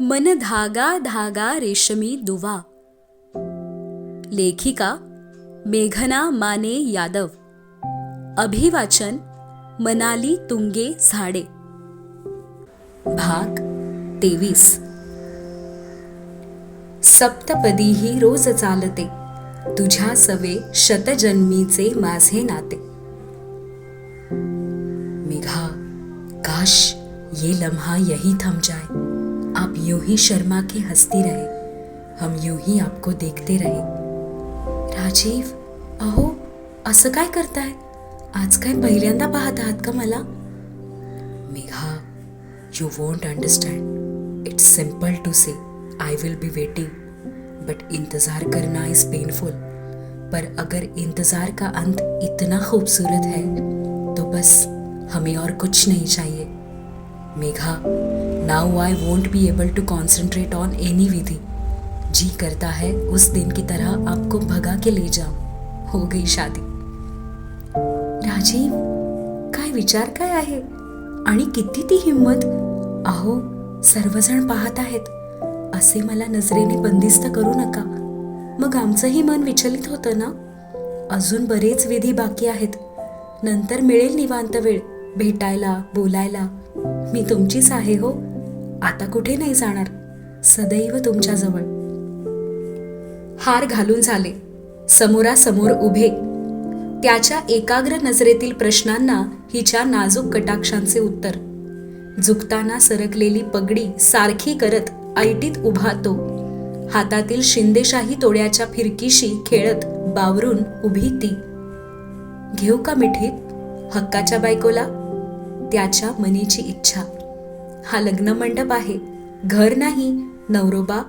मन धागा धागा रेशमी दुवा. लेखिका मेघना माने यादव. अभिवाचन मनाली तुंगे झाडे. भाग तेवीस. सप्तपदीही रोज चालते. तुझ्या सवे शतजन्मीचे माझे नाते. मेघा काश ये लम्हा यही थम जाए. आप यूँ ही शर्मा के हंसती रहे। हम यूँ ही आपको देखते रहे। राजीव, अहो, असं काय करताय? आज काय पहिल्यांदा पाहत आहात का मला? Megha you won't understand it's simple to say I will be waiting but इंतज़ार करना इज़ पेनफुल पर अगर इंतज़ार का अंत इतना खूबसूरत है तो बस हमें और कुछ नहीं चाहिए। Megha now I won't be able to concentrate on any विधि. जी करता है उस दिन की तरह आपको भगा के ले जाऊं हो गई शादी। राजीव काय विचार काय आहे? आणि किती ती हिंमत आहो सर्वजण पाहत आहेत. असे मला नजरेने बंदिस्त करू नका. मग आमचंही मन विचलित होतं ना? अजून बरेच विधी बाकी आहेत. नंतर मिळेल निवांत वेळ. भेटायला बोलायला. मी तुमचीच आहे हो. आता कुठे नाही जाणार? सदैव तुमच्याजवळ. हार घालून झाले. समोरासमोर उभे. त्याच्या एकाग्र नजरेतील प्रश्नांना हिच्या नाजूक कटाक्षांचे उत्तर. झुकताना सरकलेली पगडी सारखी करत ऐटीत उभा तो. हातातील शिंदेशाही तोड्याच्या फिरकीशी खेळत बावरून उभी ती. घेऊ का मिठीत? हक्काच्या बायकोला? त्याच्या मनीची इच्छा. हा लग्न मंडप आहे. घर नाही नवरोबा.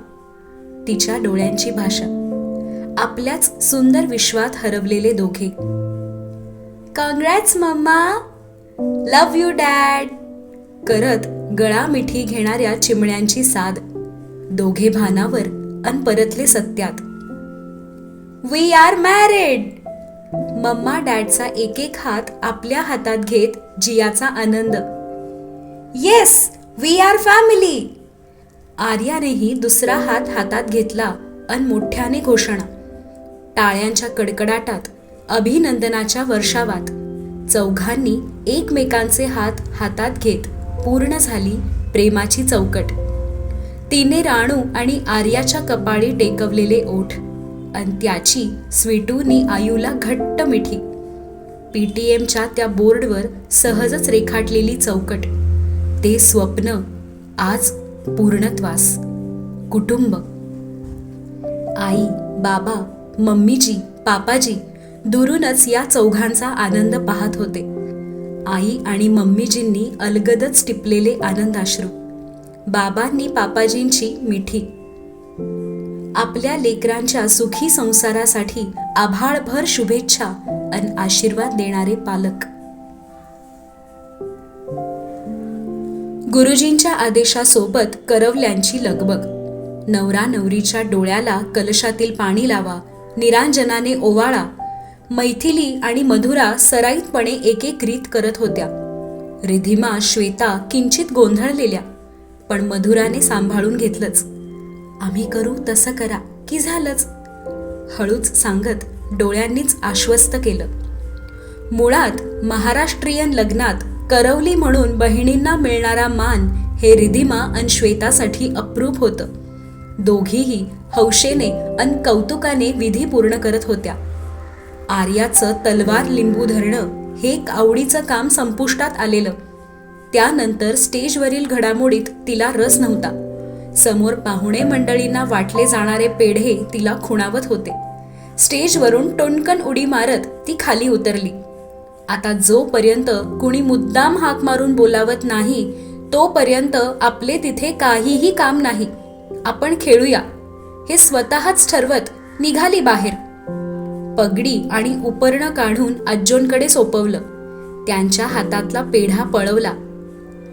तिच्या डोळ्यांची भाषा. आपल्याच सुंदर विश्वात हरवलेले दोघे. Congrats mamma love you dad करत गळा मिठी घेणाऱ्या चिमण्यांची साद. दोघे भानावर अन परतले सत्यात. वी आर मॅरिड मम्मा डॅडचा एक एक हात आपल्या हातात घेत जियाचा आनंद. येस वी आर फॅमिली आर्यानेही दुसरा हात हातात घेतला अन मोठ्याने घोषणा. टाळ्यांच्या कडकडाटात अभिनंदनाच्या वर्षावात चौघांनी एकमेकांचे हात हातात घेत पूर्ण झाली प्रेमाची चौकट. तिने राणू आणि आर्याच्या कपाळी टेकवलेले ओठ अन त्याची स्वीटूनी आयूला घट्ट मिठी. पीटीएमच्या त्या बोर्डवर सहजच रेखाटलेली चौकट. ते स्वप्न आज पूर्णत्वास. कुटुंब. आई बाबा मम्मीजी पापाजी दुरूनच या चौघांचा आनंद पाहत होते. आई आणि मम्मीजींनी अलगदच टिपलेले आनंदाश्रू. बाबांनी पापाजींची मिठी. आपल्या लेकरांच्या सुखी संसारासाठी आभाळभर शुभेच्छा अन आशीर्वाद देणारे पालक. गुरुजींच्या आदेशासोबत करवल्यांची लगबग. नवरा नवरीच्या डोळ्याला कलशातील पाणी लावा निरांजनाने ओवाळा. मैथिली आणि मधुरा सराईतपणे एकेक रीत करत होत्या. रिधिमा श्वेता किंचित गोंधळलेल्या पण मधुराने सांभाळून घेतलंच. आम्ही करू तसं करा की झालंच. हळूच सांगत डोळ्यांनीच आश्वस्त केलं. मुळात महाराष्ट्रीयन लग्नात करवली म्हणून बहिणींना मिळणारा मान हे रिधिमा अन श्वेतासाठी अप्रूप होतं. दोघीही हौशेने अन कौतुकाने विधी पूर्ण करत होत्या. आर्याचं तलवार लिंबू धरणं हे एक आवडीचं काम संपुष्टात आलेलं. त्यानंतर स्टेजवरील घडामोडीत तिला रस नव्हता. समोर पाहुणे मंडळींना वाटले जाणारे पेढे तिला खुणावत होते. स्टेजवरून टोनकन उडी मारत ती खाली उतरली. आता जोपर्यंत कुणी मुद्दाम हाक मारून बोलावत नाही तोपर्यंत आपले तिथे काहीही काम नाही. आपण खेळूया. हे स्वतःच ठरवत निघाली बाहेर. पगडी आणि उपर्ण काढून आज्जोंकडे सोपवलं. त्यांच्या हातातला पेढा पळवला.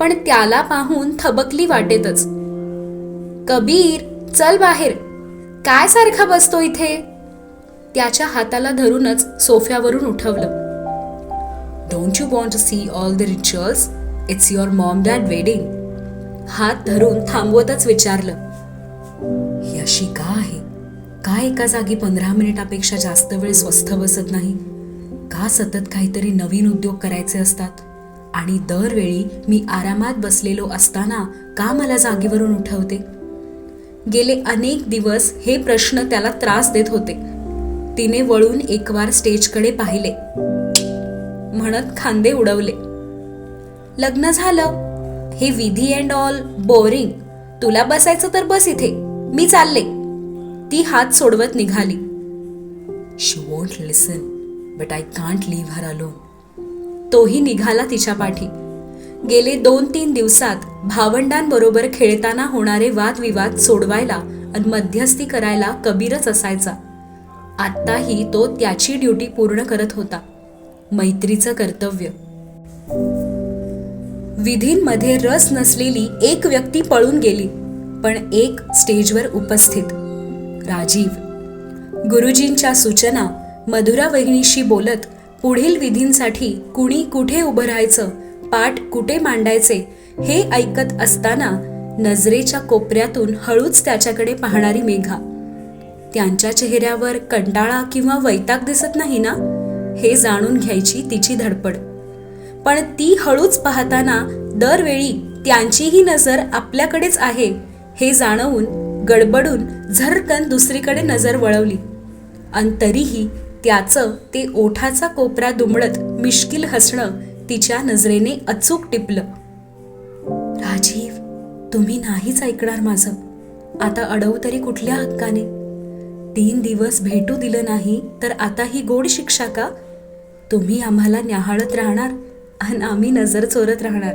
पण त्याला पाहून थबकली वाटेतच. कबीर चल बाहेर. काय सारखा बसतो इथे? त्याच्या हाताला धरूनच सोफ्यावरून उठवलं. Don't you want to see all the rituals it's your mom dad wedding हात धरून थांबवतच विचारलं. ही अशी का आहे? का एका जागी पंधरा मिनिटापेक्षा जास्त वेळ स्वस्थ बसत नाही? का सतत काहीतरी नवीन उद्योग करायचे असतात? आणि दरवेळी मी आरामात बसलेलो असताना का मला जागेवरून उठवते? गेले अनेक दिवस हे प्रश्न त्याला त्रास देत होते. तिने वळून एकवार स्टेजकडे पाहिले. म्हणत खांदे उडवले. लग्न झालं. हे विधी अँड ऑल बोरिंग तुला बसायचं तर बस इथे. मी चालले. ती हात सोडवत निघाली. She won't listen but I can't leave her alone तोही निघाला तिच्या पाठी. गेले दोन तीन दिवसात भावंडांबरोबर खेळताना होणारे वादविवाद सोडवायला आणि मध्यस्थी करायला कबीरच असायचा. आत्ताही तो त्याची ड्युटी पूर्ण करत होता. मैत्रीचं कर्तव्य. विधींमध्ये रस नसलेली एक व्यक्ती पळून गेली पण एक स्टेजवर उपस्थित. राजीव. गुरुजींच्या सूचना मधुरा वहिनीशी बोलत पुढील विधींसाठी कुणी कुठे उभं राहायचं पाठ कुठे मांडायचे हे ऐकत असताना नजरेच्या कोपऱ्यातून हळूच त्याच्याकडे पाहणारी मेघा. त्यांच्या चेहऱ्यावर कंटाळा किंवा वैताग दिसत नाही ना? हे जाणून घ्यायची तिची धडपड. पण ती हळूच पाहताना दरवेळी त्यांचीही नजर आपल्याकडेच आहे हे जाणवून गडबडून झरकन दुसरीकडे नजर वळवली. अन तरीही त्याचं ते ओठाचा कोपरा दुमडत मिश्किल हसणं तिच्या नजरेने अचूक टिपलं. राजीव तुम्ही नाहीच ऐकणार माझं. आता अडव तरी कुठल्या हक्काने? तीन दिवस भेटू दिलं नाही तर आता ही गोड शिक्षा का? तुम्ही आम्हाला न्याहाळत राहणार आणि आम्ही नजर चोरत राहणार.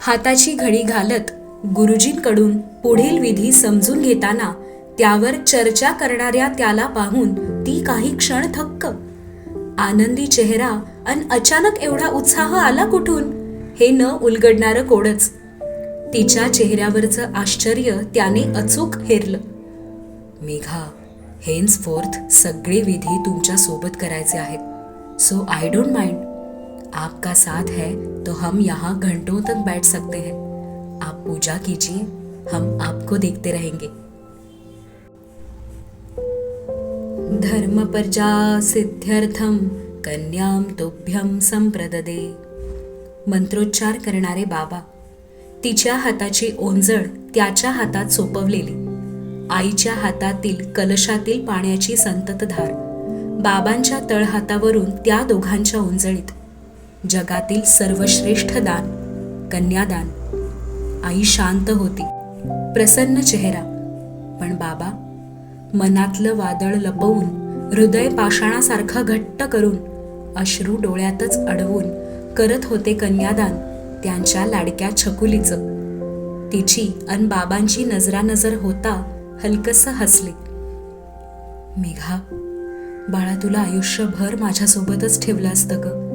हाताची घडी घालत गुरुजींकडून पुढील विधी समजून घेताना त्यावर चर्चा करणाऱ्या त्याला पाहून ती काही क्षण थक्क आनंदी चेहरा अन अचानक एवढा उत्साह आला कुठून? हे न उलगडणारं कोडच तिच्या चेहऱ्यावरचं आश्चर्य त्याने अचूक हेरलं. मेघा हेन्स फोर्थ सगळे विधी तुमच्यासोबत करायचे आहेत. सो आय डोंट माइंड आपका साथ है तो हम यहाँ घंटों तक बैठ सकते हैं. आप पूजा कीजिए हम आपको देखते रहेंगे. धर्मपर्जा सिद्ध्यर्थम कन्याम तुभ्यम संप्रददे. मंत्रोच्चार करणारे बाबा तिच्या हाताची ओंजळ त्याच्या हातात सोपवलेली. आईच्या हातातील कलशातील पाण्याची संततधार बाबांच्या तळहातावरून त्या दोघांच्या ओंजळीत. जगातील सर्वश्रेष्ठ दान कन्यादान. आई शांत होती प्रसन्न चेहरा. पण बाबा मनातलं वादळ लपवून हृदय पाषाणासारखं घट्ट करून अश्रू डोळ्यातच अडवून करत होते कन्यादान त्यांच्या लाडक्या छकुलीचं. तिची अन बाबांची नजरानजर होता हलकस हसले. मेघा बाळा तुला आयुष्यभर माझ्यासोबतच ठेवलं असतं ग.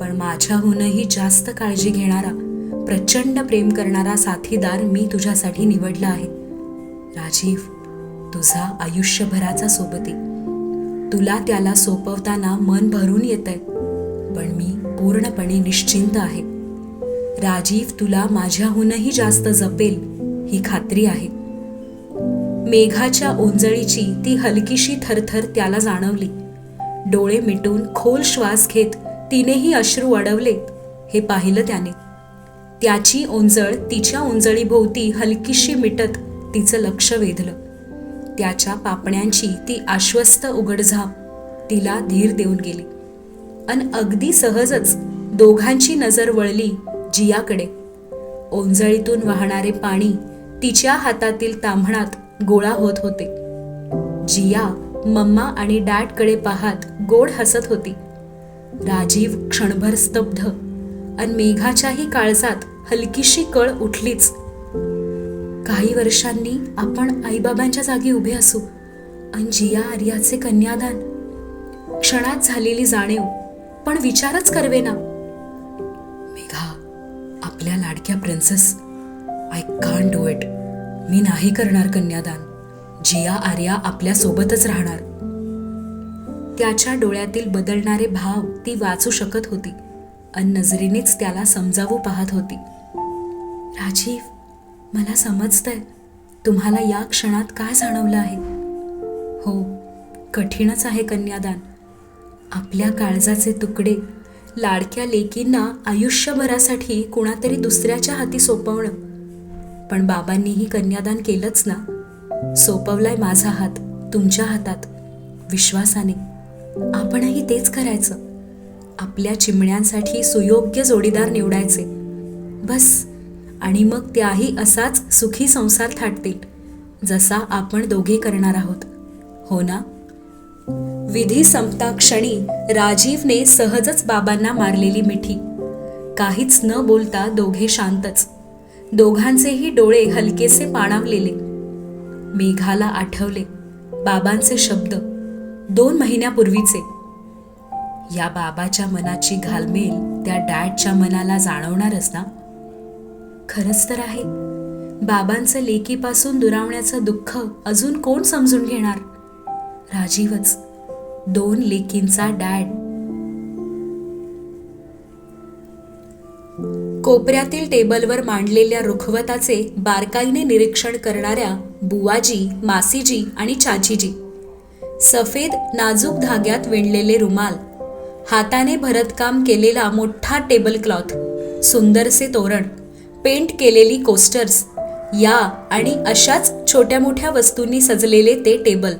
पण माझ्याहूनही जास्त काळजी घेणारा प्रचंड प्रेम करणारा साथीदार मी तुझ्यासाठी निवडला आहे. राजीव तुझा आयुष्यभराचा सोबती. तुला त्याला सोपवताना मन भरून येतंय. पण मी पूर्णपणे निश्चिंत आहे. राजीव तुला माझ्याहूनही जास्त जपेल ही खात्री आहे. मेघाच्या ओंजळीची ती हलकीशी थरथर त्याला जाणवली. डोळे मिटून खोल श्वास घेत तिनेही अश्रू अडवले हे पाहिलं त्याने. त्याची ओंजळ तिच्या ओंजळीभोवती हलकीशी मिटत तिचं लक्ष वेधलं. त्याच्या पापण्यांची ती आश्वस्त उघडझाप तिला धीर देऊन गेली. अन अगदी सहजच दोघांची नजर वळली जियाकडे. ओंजळीतून वाहणारे पाणी तिच्या हातातील तांभणात गोळा होत होते. जिया मम्मा आणि डॅडकडे पाहत गोड हसत होती. राजीव क्षणभर स्तब्ध अन मेघाच्याही काळजात हलकीशी कळ उठलीच. काही वर्षांनी आपण आईबाबांच्या जागी उभे असू अन जिया आर्याचे कन्यादान. क्षणात झालेली जाणीव पण विचारच करवेना. मेघा आपल्या लाडक्या princess I can do it मी नाही करणार कन्यादान. जिया आर्या आपल्या सोबतच राहणार. त्याच्या डोळ्यातील बदलणारे भाव ती वाचू शकत होती अन नजरेनेच त्याला समजावू पाहत होती. राजीव मला समजतंय. तुम्हाला या क्षणात काय जाणवलं आहे? हो कठीणच आहे कन्यादान. आपल्या काळजाचे तुकडे लाडक्या लेकींना आयुष्यभरासाठी कुणातरी दुसऱ्याच्या हाती सोपवणं. पण बाबांनीही कन्यादान केलंच ना. सोपवलाय माझा हात तुमच्या हातात. विश्वासाने. आपणही तेच करायचं. आपल्या चिमण्यांसाठी सुयोग्य जोडीदार निवडायचे. बस. आणि मग त्याही असाच सुखी संसार थाटतील जसा आपण दोघे करणार आहोत. हो ना? विधी संपता क्षणी राजीवने सहजच बाबांना मारलेली मिठी. काहीच न बोलता दोघे शांतच. दोघांचेही डोळे हलकेसे पाणावलेले. मेघाला आठवले बाबांचे शब्द दोन महिन्यापूर्वीचे. या बाबाच्या मनाची घालमेल त्या डॅडच्या मनाला जाणवणारच ना? खरंच तर आहे. बाबांचं लेकीपासून दुरावण्याचं दुःख अजून कोण समजून घेणार? राजीवच. दोन लेकींचा डॅड. कोपऱ्यातील टेबलवर मांडलेल्या रुखवताचे बारकाईने निरीक्षण करणाऱ्या बुवाजी मासीजी आणि चाचीजी. सफेद नाजूक धाग्यात विणलेले रुमाल. हाताने भरतकाम केलेला मोठा टेबल क्लॉथ सुंदरसे तोरण. पेंट केलेली कोस्टर्स. या आणि अशाच छोट्या मोठ्या वस्तूंनी सजलेले ते टेबल.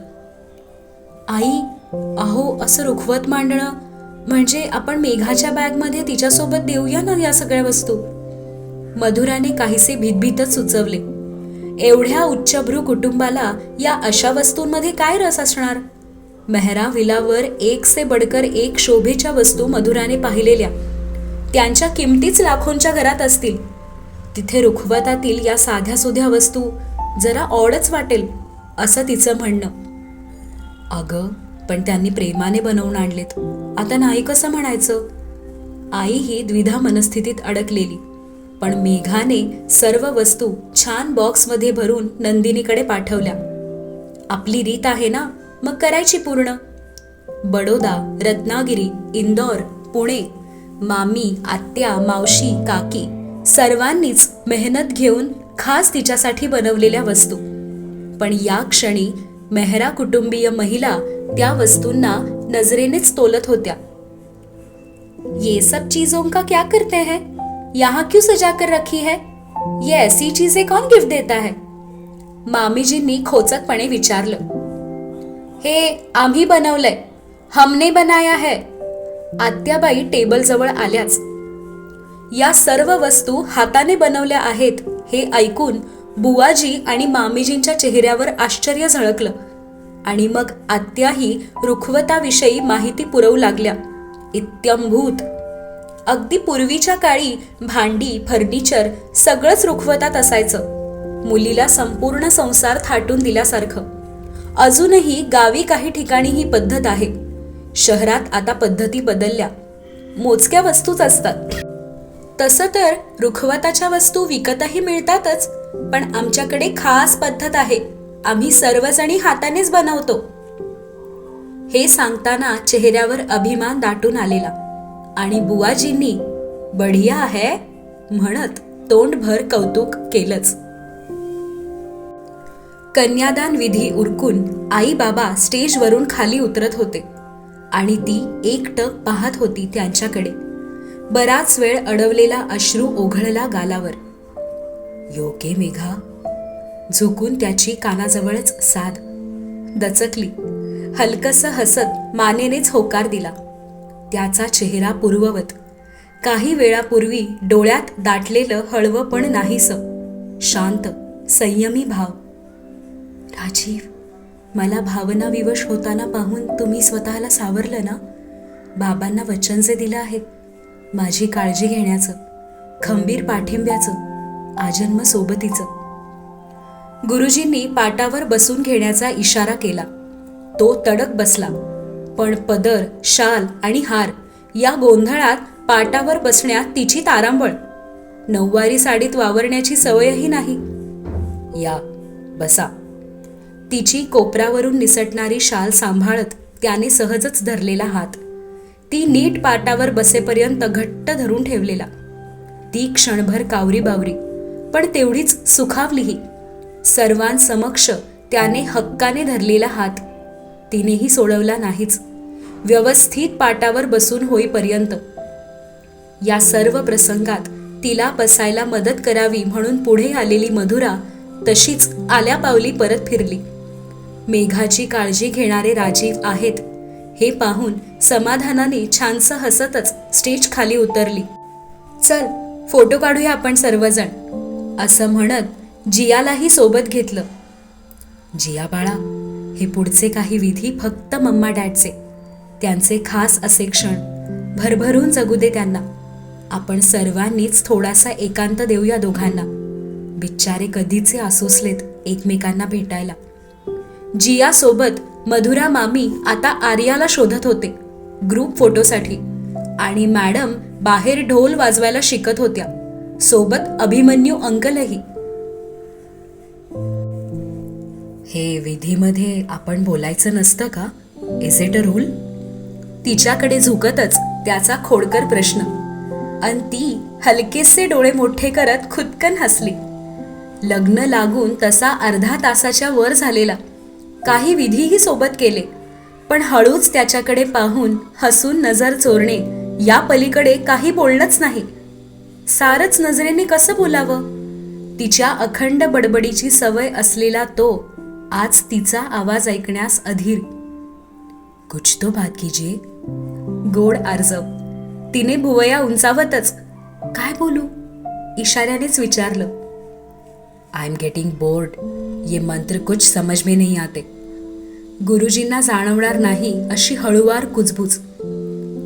आई अहो असं रुखवत मांडणं म्हणजे आपण मेघाच्या बॅगमध्ये तिच्यासोबत देऊया ना या सगळ्या वस्तू? मधुराने काहीसे भीतभीतच सुचवले. एवढ्या उच्चभ्रू कुटुंबाला या अशा वस्तूंमध्ये काय रस असणार? मेहरा विलावर एक से बडकर एक शोभेच्या वस्तू मधुराने पाहिलेल्या. त्यांच्या किमतीच लाखोंच्या घरात असतील. तिथे रुखवतातील या साध्या सुध्या वस्तू जरा ऑडच वाटेल असं तिचं म्हणणं. अगं पण त्यांनी प्रेमाने बनवून आणलेत. आता नाही कसं म्हणायचं? आई ही द्विधा मनस्थितीत अडकलेली पण मेघाने सर्व वस्तू छान बॉक्समध्ये भरून नंदिनीकडे पाठवल्या. आपली रीत आहे ना? मग करायची पूर्ण? बडोदा रत्नागिरी इंदौर पुणे मामी आत्या मावशी काकी सर्वांनीच मेहनत घेऊन खास तिच्यासाठी बनवलेल्या वस्तू. पण या क्षणी मेहरा कुटुंबीय महिला त्या वस्तूंना नजरेनेच तोलत होत्या. ये सब चीजों का क्या करते हैं? यहाँ क्यों सजा कर रखी है? ये ऐसी चीजें कौन गिफ्ट देता है? मामीजींनी खोचकपणे विचारलं. हे आम्ही बनवलंय. हमने बनाया है. आत्याबाई टेबल जवळ आल्याच. या सर्व वस्तू हाताने बनवल्या आहेत हे ऐकून बुवाजी आणि मामीजींच्या चेहऱ्यावर आश्चर्य झळकलं. आणि मग आत्याही रुखवताविषयी माहिती पुरवू लागल्या. इत्यंभूत अगदी पूर्वीच्या काळी भांडी फर्निचर सगळंच रुखवतात असायचं. मुलीला संपूर्ण संसार थाटून दिल्यासारखं. अजूनही गावी काही ठिकाणी ही पद्धत आहे. शहरात आता पद्धती बदलल्या. मोजक्या वस्तूच असतात. तसं तर रुखवताच्या वस्तू विकतही मिळतातच पण आमच्याकडे खास पद्धत आहे. आम्ही सर्वजणी हातानेच बनवतो. हे सांगताना चेहऱ्यावर अभिमान दाटून आलेला. आणि बुवाजींनी बढिया आहे म्हणत तोंडभर कौतुक केलंच. कन्यादान विधी उरकून आई बाबा स्टेजवरून खाली उतरत होते. आणि ती एकटक पाहत होती त्यांच्याकडे. बराच वेळ अडवलेला अश्रू ओघळला गालावर. योगे मेघा झुकून त्याची कानाजवळच साध दचकली. हलकस हसत मानेनेच होकार दिला. त्याचा चेहरा पूर्ववत काही वेळापूर्वी डोळ्यात दाटलेलं हळवं पण नाहीस. शांत संयमी भाव. राजीव मला भावना विवश होताना पाहून तुम्ही स्वतःला सावरलं ना? बाबांना वचन जे दिलं आहे माझी काळजी घेण्याचं खंबीर पाठिंब्याचं आजन्म सोबतीचं. गुरुजींनी पाटावर बसून घेण्याचा इशारा केला. तो तडक बसला. पण पदर शाल आणि हार या गोंधळात पाटावर बसण्यात तिची तारांबळ. नऊवारी साडीत वावरण्याची सवयही नाही. या बसा. तिची कोपरावरून निसटणारी शाल सांभाळत त्याने सहजच धरलेला हात. ती नीट पाटावर बसेपर्यंत घट्ट धरून ठेवलेला. ती क्षणभर कावरी बावरी पण तेवढीच सुखावलीही. सर्वांसमक्ष त्याने हक्काने धरलेला हात तिनेही सोडवला नाहीच. व्यवस्थित पाटावर बसून होईपर्यंत. या सर्व प्रसंगात तिला बसायला मदत करावी म्हणून पुढे आलेली मधुरा तशीच आल्या पावली परत फिरली. मेघाची काळजी घेणारे राजीव आहेत. हे पाहून समाधानाने छानसं हसतच स्टेज खाली उतरली. चल फोटो काढूया आपण सर्वजण असं म्हणत जियालाही सोबत घेतलं. जिया बाळा हे पुढचे काही विधी फक्त मम्मा डॅडचे. त्यांचे खास असे क्षण. भरभरून जगू दे त्यांना. आपण सर्वांनीच थोडासा एकांत देऊया दोघांना. बिच्चारे कधीचे आसोसलेत एकमेकांना भेटायला. जिया सोबत मधुरा मामी आता आर्याला शोधत होते ग्रुप फोटोसाठी आणि मॅडम बाहेर ढोल वाजवायला शिकत होत्या. सोबत अभिमन्यू अंकलही. हे विधीमध्ये आपण बोलायचं नसतं का? इज इट अ रूल तिच्याकडे झुकतच त्याचा खोडकर प्रश्न. अन ती हलकेसे डोळे मोठे करत खुदकन हसली. लग्न लागून तसा अर्धा तासाच्या वर झालेला. काही विधीही सोबत केले. पण हळूच त्याच्याकडे पाहून हसून नजर चोरणे या पलीकडे काही बोलणंच नाही. सारच नजरेने कसं बोलावं? तिच्या अखंड बडबडीची सवय असलेला तो आज तिचा आवाज ऐकण्यास अधीर. कुछ तो बात कीजिए. गोड आर्जव तिने भुवया उंचावतच. काय बोलू? इशाऱ्यानेच विचारलं. आय एम गेटिंग बोर्ड ये मंत्र कुछ समझ में नहीं आते. गुरुजींना जाणवणार नाही अशी हळूवार कुजबूज.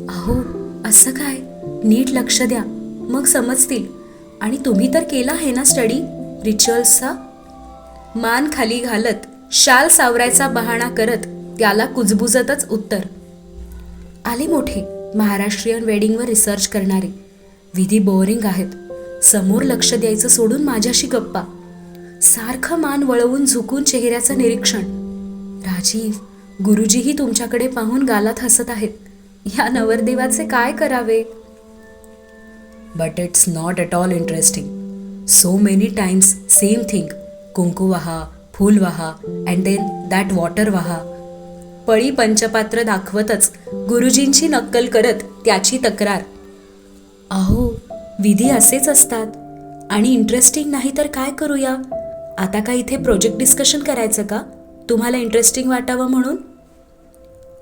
अहो असं काय? नीट लक्ष द्या. मग समजतील. आणि तुम्ही तर केला आहे ना स्टडी रिच्युअल्सचा मान खाली घालत शाल सावरायचा बहाणा करत त्याला कुजबुजतच उत्तर. आले मोठे महाराष्ट्रीयन वेडिंगवर रिसर्च करणारे. विधी बोरिंग आहेत. समोर लक्ष द्यायचं सोडून माझ्याशी गप्पा. सारखं मान वळवून झुकून चेहऱ्याचं निरीक्षण. राजीव गुरुजीही तुमच्याकडे पाहून गालात हसत आहेत. या नवरदेवाचे काय करावे? But it's not at all interesting so many times same thing कुंकू वाहा फूल वाहा अँड देन दॅट वॉटर वाहा पळी पंचपात्र दाखवतच गुरुजींची नक्कल करत त्याची तक्रार. अहो विधी असेच असतात. आणि इंटरेस्टिंग नाही तर काय करूया? आता काय इथे प्रोजेक्ट डिस्कशन करायचं का? तुम्हाला इंटरेस्टिंग वाटावं म्हणून?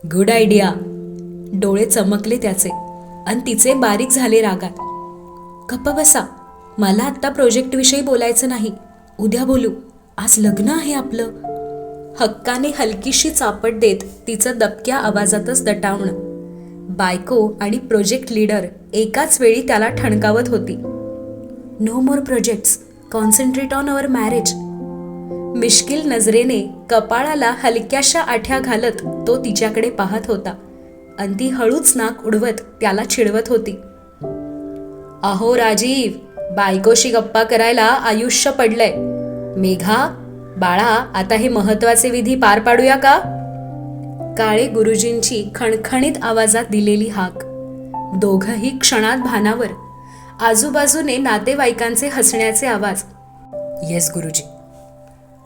गुड आयडिया डोळे चमकले त्याचे. आणि तिचे बारीक झाले रागात. गप्प बसा. मला आत्ता प्रोजेक्टविषयी बोलायचं नाही. उद्या बोलू. आज लग्न आहे आपलं. हक्काने हलकीशी चापट देत तिचं दबक्या आवाजातच दटावणं. बायको आणि प्रोजेक्ट लीडर एकाच वेळी त्याला ठणकावत होती. No more projects concentrate on our marriage मिश्किल नजरेने कपाळाला हलक्याशा आठ्या घालत तो तिच्याकडे पाहत होता. आणि ती हळूच नाक उडवत त्याला चिडवत होती. अहो राजीव बायकोशी गप्पा करायला आयुष्य पडलंय. मेघा बाळा आता हे महत्त्वाचे विधी पार पाडूया का? काळे गुरुजींची खणखणीत आवाजात दिलेली हाक. दोघही क्षणात भानावर आजूबाजूने नातेवाईकांचे हसण्याचे आवाज. येस गुरुजी.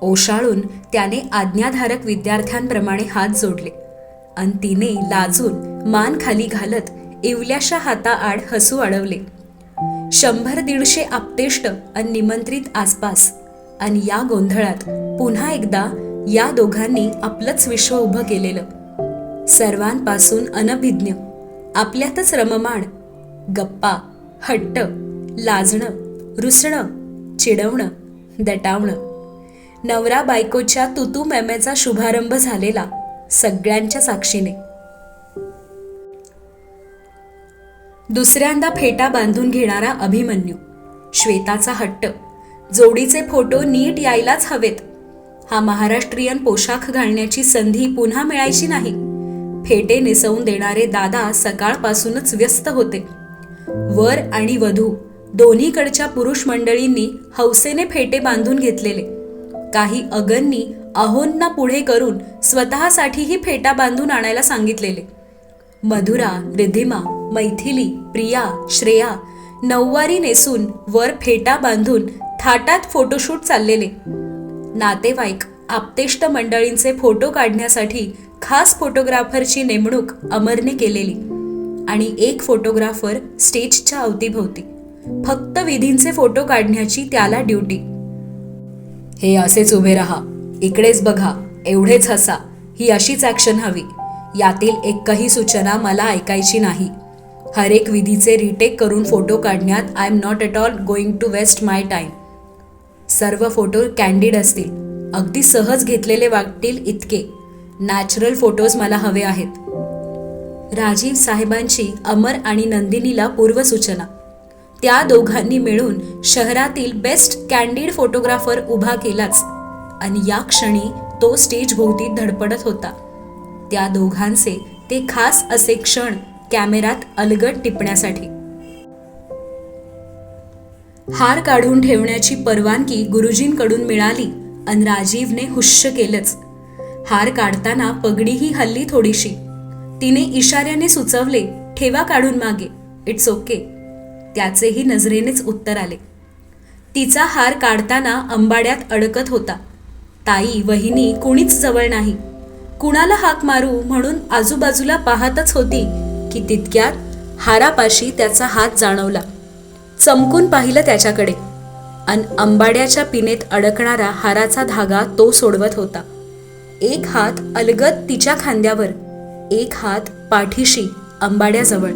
ओशाळून त्याने आज्ञाधारक विद्यार्थ्यांप्रमाणे हात जोडले. आणि तिने लाजून मान खाली घालत इवल्याशा हाताआड हसू अडवले. शंभर दीडशे आपतेष्ट आणि निमंत्रित आसपास आणि या गोंधळात पुन्हा एकदा या दोघांनी आपलंच विश्व उभं केलेलं. सर्वांपासून अनभिज्ञ. आपल्यातच रममाण. गप्पा. हट्ट लाजणं रुसणं चिडवणं दटावणं. नवरा बायकोच्या तुतू मेमेचा शुभारंभ झालेला सगळ्यांच्या साक्षीने. दुसऱ्यांदा फेटा बांधून घेणारा अभिमन्यू श्वेताचा हट्ट. जोडीचे फोटो नीट यायलाच हवेत. हा महाराष्ट्रीयन पोशाख घालण्याची संधी पुन्हा मिळायची नाही. फेटे निसवून देणारे दादा सकाळपासूनच व्यस्त होते. वर आणि वधू दोन्हीकडच्या पुरुष मंडळींनी हौसेने फेटे बांधून घेतलेले. काही अगंनी अहोंना पुढे करून स्वतःसाठीही फेटा बांधून आणायला सांगितलेले. मधुरा रिधिमा मैथिली प्रिया श्रेया नऊवारी नेसून वर फेटा बांधून थाटात फोटोशूट चाललेले. नातेवाईक आप्तेष्ट मंडळींचे फोटो काढण्यासाठी खास फोटोग्राफरची नेमणूक अमरने केलेली. आणि एक फोटोग्राफर स्टेजच्या अवतीभोवती. फक्त विधींचे फोटो काढण्याची त्याला ड्युटी. हे असेच उभे राहा इकडेच बघा एवढेच हसा ही अशीच ॲक्शन हवी. यातील एकही सूचना मला ऐकायची नाही. हर एक विधीचे रिटेक करून फोटो काढण्यात I am not at all going to waste my time सर्व फोटो कॅन्डिड असतील. अगदी सहज घेतलेले वाटतील इतके. नॅचरल फोटोज मला हवे आहेत. राजीव साहेबांची अमर आणि नंदिनीला पूर्वसूचना. त्या दोघांनी मिळून शहरातील बेस्ट कॅन्डिड फोटोग्राफर उभा केलाच आणि या क्षणी तो स्टेज भोवती धडपडत होता. त्या दोघांचे ते खास असे क्षण कॅमेऱ्यात अलगट टिपण्यासाठी. हार काढून ठेवण्याची परवानगी गुरुजींकडून मिळाली आणि राजीवने हुश्य केलंच. हार काढताना पगडीही हल्ली थोडीशी. तिने इशाऱ्याने सुचवले ठेवा काढून मागे. इट्स ओके त्याचेही नजरेनेच उत्तर आले. तिचा हार काढताना अंबाड्यात अडकत होता. ताई वहिनी कुणीच जवळ नाही. कुणाला हाक मारू म्हणून आजूबाजूला पाहतच होती की तितक्यात हारापाशी त्याचा हात जाणवला. चमकून पाहिलं त्याच्याकडे. अन अंबाड्याच्या पिनेत अडकणारा हाराचा धागा तो सोडवत होता. एक हात अलगद तिच्या खांद्यावर. एक हात पाठीशी अंबाड्याजवळ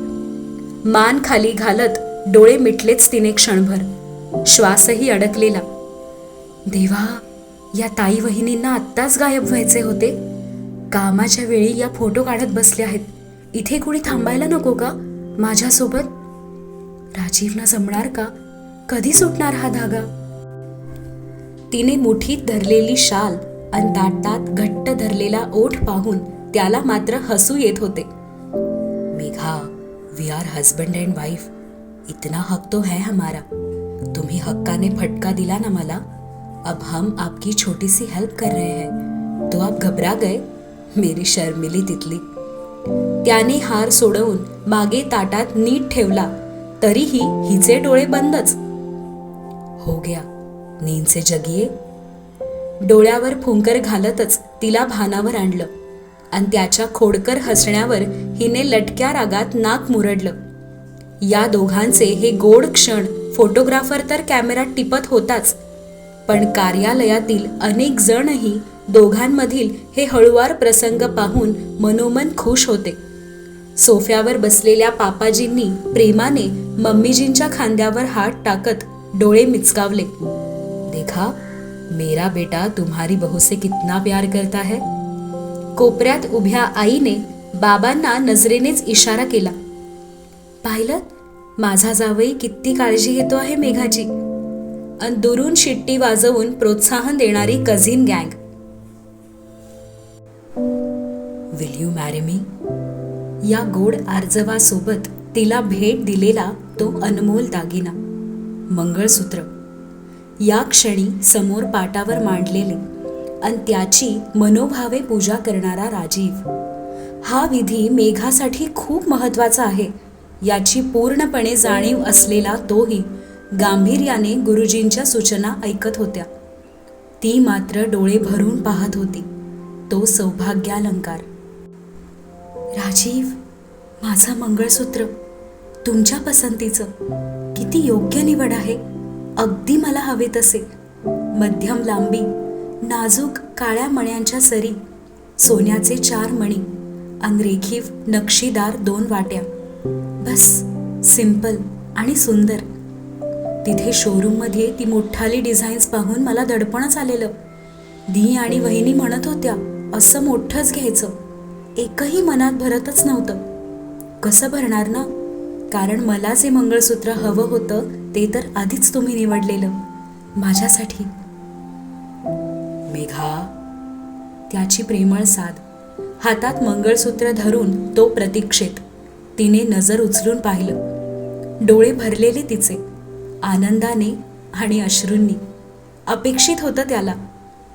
मान खाली घालत डोळे मिटलेच तिने क्षणभर. श्वासही अडकलेला. देवा या ताई वहिनींना आत्ताच गायब व्हायचे होते. कामाच्या वेळी या फोटो काढत बसले आहेत. इथे कुणी थांबायला नको का? माझ्यासोबत. राजीवना जमणार का? कधी सुटणार हा धागा? तिने मुठीत धरलेली शाल आणि ताटात घट्ट धरलेला ओठ पाहून त्याला मात्र हसू येत होते. Megha we are husband and wife इतना हक तो है हमारा. तुम्ही हक्काने फटका दिला ना मला. अब हम आपकी छोटी सी हेल्प कर रहे हैं. तो आप घबरा गए. मेरी शर्मिली तितली. त्याने हार सोडवून मागे ताटात नीट ठेवला. तरीही हिचे डोळे बंदच. हो गया. नींदसे जगिये. डोळ्यावर फुंकर घालतच तिला भानावर आणलं. आणि त्याच्या खोडकर हसण्यावर हिने लटक्या रागात नाक मुरडलं. या दोघांचे हे गोड क्षण फोटोग्राफर तर कॅमेरात टिपत होताच पण कार्यालयातील अनेक जणही दोघांमधील हे हळुवार प्रसंग पाहून मनोमन खुश होते. सोफ्यावर बसलेल्या पापाजींनी प्रेमाने मम्मीजींच्या खांद्यावर हात टाकत डोळे मिचकावले. देखा मेरा बेटा तुम्हारी बहुसे कितना प्यार करता है? कोपऱ्यात उभ्या आईने बाबांना नजरेनेच इशारा केला. पाहिलं माझा जावई किती काळजी घेतो आहे मेघाची अन दुरून शिट्टी वाजवून प्रोत्साहन देणारी कझिन गँग. विल यू मॅरी मी या गोड आर्जवासोबत तिला भेट दिलेला तो अनमोल दागिना. मंगळसूत्र. या क्षणी समोर पाटावर मांडलेले. आणि त्याची मनोभावे पूजा करणारा राजीव. हा विधी मेघासाठी खूप महत्त्वाचा आहे याची पूर्णपणे जाणीव असलेला तोही गांभीर्याने गुरुजींच्या सूचना ऐकत होत्या. ती मात्र डोळे भरून पाहत होती. तो सौभाग्यालंकार. राजीव माझं मंगळसूत्र तुमच्या पसंतीचं. किती योग्य निवड आहे. अगदी मला हवे तसे. मध्यम लांबी नाजूक काळ्या मण्यांच्या सरी सोन्याचे चार मणी आणि रेखीव नक्षीदार दोन वाट्या. बस सिंपल आणि सुंदर. तिथे शोरूममध्ये ती मोठाली डिझाईन्स पाहून मला दडपणच आलेलं. दी आणि वहिनी म्हणत होत्या असं मोठंच घ्यायचं. एकही मनात भरतच नव्हतं. कसं भरणार ना? कारण मला जे मंगळसूत्र हवं होतं ते तर आधीच तुम्ही निवडलेलं. माझ्यासाठी मेघा. त्याची प्रेमळ साध हातात मंगळसूत्र धरून तो प्रतीक्षेत. तिने नजर उचलून पाहिलं. डोळे भरलेले तिचे. आनंदाने आणि अश्रूंनी. अपेक्षित होतं त्याला.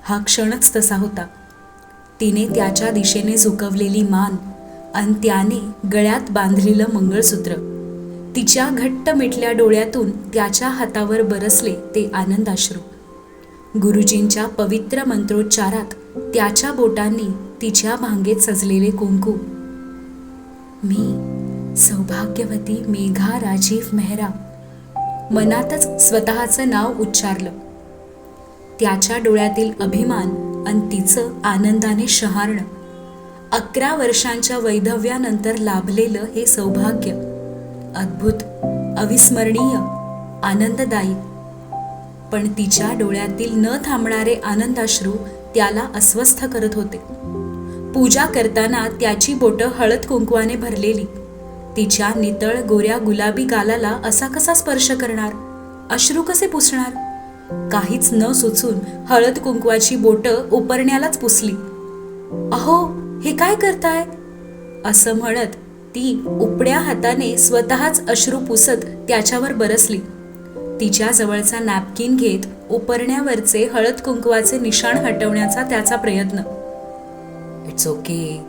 हा क्षणच तसा होता. तिने त्याच्या दिशेने झुकवलेली मान आणि त्याने गळ्यात बांधलेलं मंगळसूत्र. तिच्या घट्ट मिटल्या डोळ्यातून त्याच्या हातावर बरसले ते आनंदाश्रू. गुरुजींच्या पवित्र मंत्रोच्चारात त्याच्या बोटांनी तिच्या भांगेत सजलेले कुंकू. मी सौभाग्यवती मेघा राजीव मेहरा मनातच स्वतःचं नाव उच्चारलं. त्याच्या डोळ्यातील अभिमान आणि तिचं आनंदाने शहारणं. अकरा वर्षांच्या वैधव्यानंतर लाभलेलं हे सौभाग्य. अद्भुत अविस्मरणीय आनंददायी. पण तिच्या डोळ्यातील न थांबणारे आनंदाश्रू त्याला अस्वस्थ करत होते. पूजा करताना त्याची बोटं हळद कुंकवाने भरलेली. तिच्या नितळ गोऱ्या गुलाबी गालाला असा कसा स्पर्श करणार? अश्रू कसे पुसणार? काहीच न सुचून हळद कुंकवाची बोटं उपरण्यालाच पुसली. अहो हे काय करताय? असं म्हणत ती उपड्या हाताने स्वतःच अश्रू पुसत त्याच्यावर बरसली. तिच्या जवळचा नॅपकिन घेत उपरण्यावरचे हळद कुंकवाचे निशाण हटवण्याचा त्याचा प्रयत्न. इट्स ओके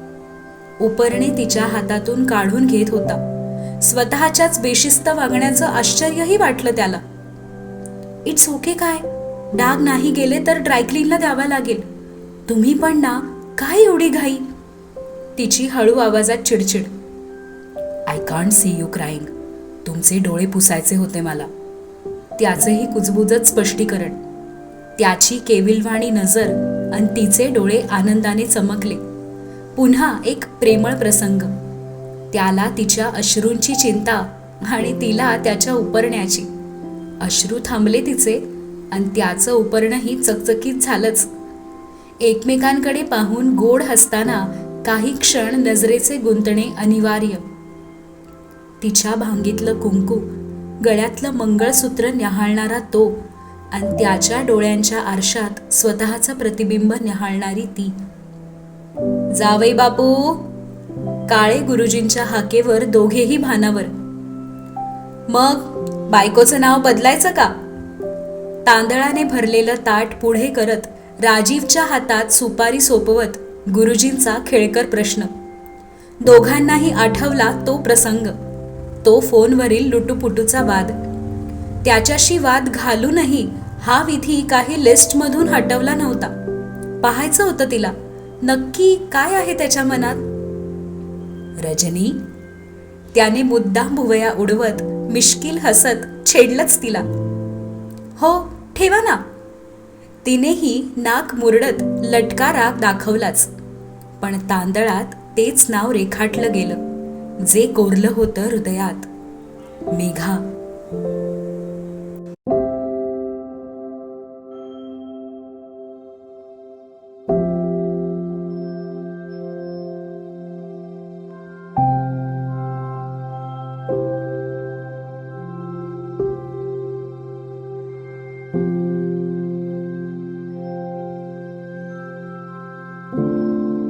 उपरणे तिच्या हातातून काढून घेत होता. स्वतःच्याच बेशिस्त वागण्याचं आश्चर्यही वाटलं त्याला. इट्स ओके काय? डाग नाही गेले तर ड्रायक्लीनला द्यावा लागेल. तुम्ही पण ना काय एवढी घाई? तिची हळू आवाजात चिडचिड. I can't see you crying तुमचे डोळे पुसायचे होते मला. त्याचंही कुजबुजत स्पष्टीकरण. त्याची केविलवाणी नजर आणि तिचे डोळे आनंदाने चमकले. पुन्हा एक प्रेमळ प्रसंग. त्याला तिच्या अश्रूंची चिंता आणि तिला त्याच्या उपरण्याची. अश्रू थांबले तिचे आणि त्याचं उपरणही चकचकीत झालंच. एकमेकांकडे पाहून गोड हसताना काही क्षण नजरेचे गुंतणे अनिवार्य. तिच्या भांगीतलं कुंकू गळ्यातलं मंगळसूत्र न्याहाळणारा तो आणि त्याच्या डोळ्यांच्या आरशात स्वतःचं प्रतिबिंब न्याहाळणारी ती. जावई बापू काळे गुरुजींच्या हाकेवर दोघेही भानावर. मग बायकोचं नाव बदलायचं का? तांदळाने भरलेलं ताट पुढे करत राजीवच्या हातात सुपारी सोपवत गुरुजींचा खेळकर प्रश्न. दोघांनाही आठवला तो प्रसंग. तो फोनवरील लुटुपुटूचा वाद. त्याच्याशी वाद घालूनही हा विधी काही लिस्टमधून हटवला नव्हता. पाहायचं होतं तिला नक्की काय आहे त्याच्या मनात? रजनी? त्याने मुद्दाम भुवया उडवत मिश्किल हसत छेडलंच तिला. हो ठेवा ना. तिनेही नाक मुरडत लटकारा दाखवलाच. पण तांदळात तेच नाव रेखाटलं गेलं. जे कोरलं होतं हृदयात मेघा